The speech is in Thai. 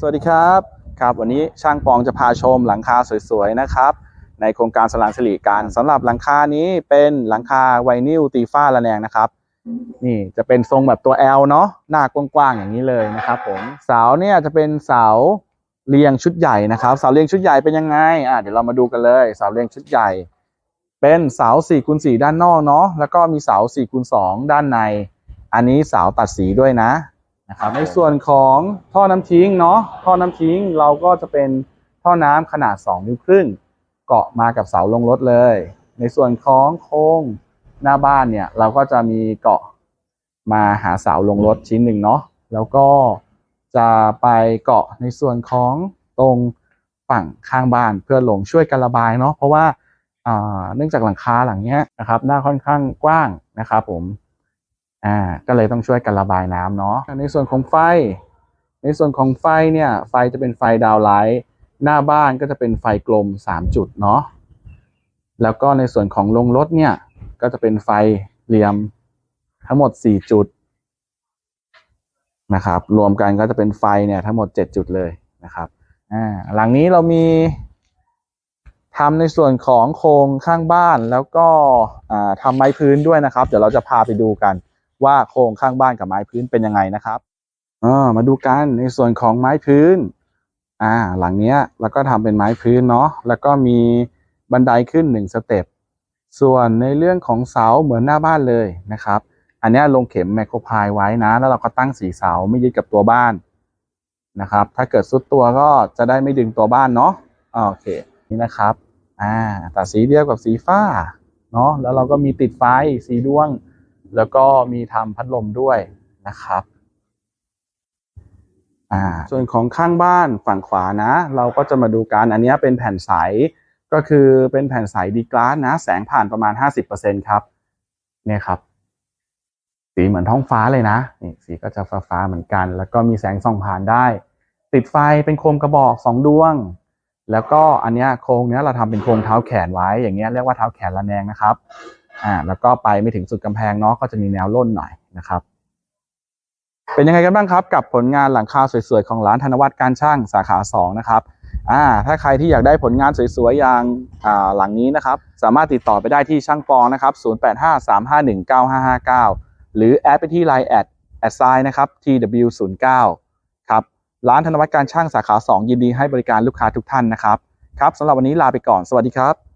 สวัสดีครับครับ วันนี้ช่างปองจะพาชมหลังคาสวยๆนะครับ ในโครงการสลานสิริการสำหรับหลังคานี้เป็นหลังคาไวนิลตีฟ้าระแนงนะครับนี่จะเป็นทรงแบบตัว L เนาะหน้ากว้างๆอย่างนี้เลยนะครับผมเสาเนี่ยจะเป็นเสาเรียงชุดใหญ่นะครับเสาเรียงชุดใหญ่เป็นยังไงอะเดี๋ยวเรามาดูกันเลยเสาเรียงชุดใหญ่ เป็นเสา4คูณ4ด้านนอกเนาะแล้วก็มีเสา4คูณ2ด้านใน อันนี้เสาตัดสีด้วยนะ นะครับในส่วนของท่อน้ำทิ้งเนาะท่อน้ำทิ้งเราก็จะเป็นท่อน้ำขนาด 2 นิ้วครึ่ง เกาะมากับเสาลงรถเลย ในส่วนของโค้งหน้าบ้านเนี่ยเราก็จะมีเกาะมาหาเสาลงรถชิ้นหนึ่งเนาะแล้วก็จะไปเกาะในส่วนของตรงฝั่งข้างบ้านเพื่อลงช่วยกันระบายเนาะเพราะว่าอ่าเนื่องจากหลังคาหลังเนี้ยนะครับหน้าค่อนข้างกว้างนะครับผม อ่าก็เลยต้องช่วยกันระบายน้ำเนาะในส่วนของไฟ ในส่วนของไฟเนี่ยไฟจะเป็นไฟดาวไลท์หน้าบ้านก็จะเป็นไฟกลม 3 จุดเนาะแล้วก็ในส่วนของลงรถเนี่ยก็จะเป็นไฟเหลี่ยมทั้งหมด 4 จุดนะครับ รวมกันก็จะเป็นไฟเนี่ยทั้งหมด 7 จุดเลยนะครับอ่าหลังนี้เรามีทำในส่วนของโครงข้างบ้านแล้วก็ทำไม้พื้นด้วยนะครับ เดี๋ยวเราจะพาไปดูกัน ว่าโครงข้างบ้านกับไม้พื้นเป็นยังไงนะครับอ่ามาดูกันในส่วนของไม้พื้น อ่า หลังเนี้ยเราก็ทำเป็นไม้พื้นเนาะแล้วก็มีบันไดขึ้นหนึ่งสเต็ปส่วนในเรื่องของเสาเหมือนหน้าบ้านเลยนะครับ อันนี้ลงเข็มแมคโครพายไว้นะ แล้วเราก็ตั้งสีเสาไม่ยึดกับตัวบ้านนะครับ ถ้าเกิดสุดตัวก็จะได้ไม่ดึงตัวบ้านเนาะโอเคนี่นะครับ อ่าแตัดสีเดียวกับสีฟ้าเนาะแล้วเราก็มีติดไฟสีดวง แล้วก็มีทำพัดลมด้วยนะครับอ่าส่วนของข้างบ้านฝั่งขวานะ เราก็จะมาดูกันอันนี้เป็นแผ่นใสก็คือเป็นแผ่นใสดีกลาสนะ แสงผ่านประมาณ 50%ครับ เนี่ยครับ สีเหมือนท้องฟ้าเลยนะนี่สีก็จะฟ้าฟ้าเหมือนกัน แล้วก็มีแสงส่องผ่านได้ ติดไฟเป็นโคมกระบอกสองดวง แล้วก็อันเนี้ยโครงเนี้ยเราทำเป็นโครงเท้าแขนไว้อย่างเงี้ยเรียกว่าเท้าแขนระแนงนะครับ อ่าแล้วก็ไปไม่ถึงสุดกำแพงเนาะก็จะมีแนวร่นหน่อยนะครับ เป็นยังไงกันบ้างครับ กับผลงานหลังคาสวยๆของร้านธนวัฒน์การช่างสาขา2นะครับอ่าถ้าใครที่อยากได้ผลงานสวยๆอย่างอ่าหลังนี้นะครับ สามารถติดต่อไปได้ที่ช่างปองนะครับ 0853519559 หรือแอดไปที่ Line แอดแอดไซน์นะครับ tw09 ครับร้านธนวัฒน์การช่างสาขา 2 ยินดีให้บริการลูกค้าทุกท่านนะครับ ครับสำหรับวันนี้ลาไปก่อนสวัสดีครับ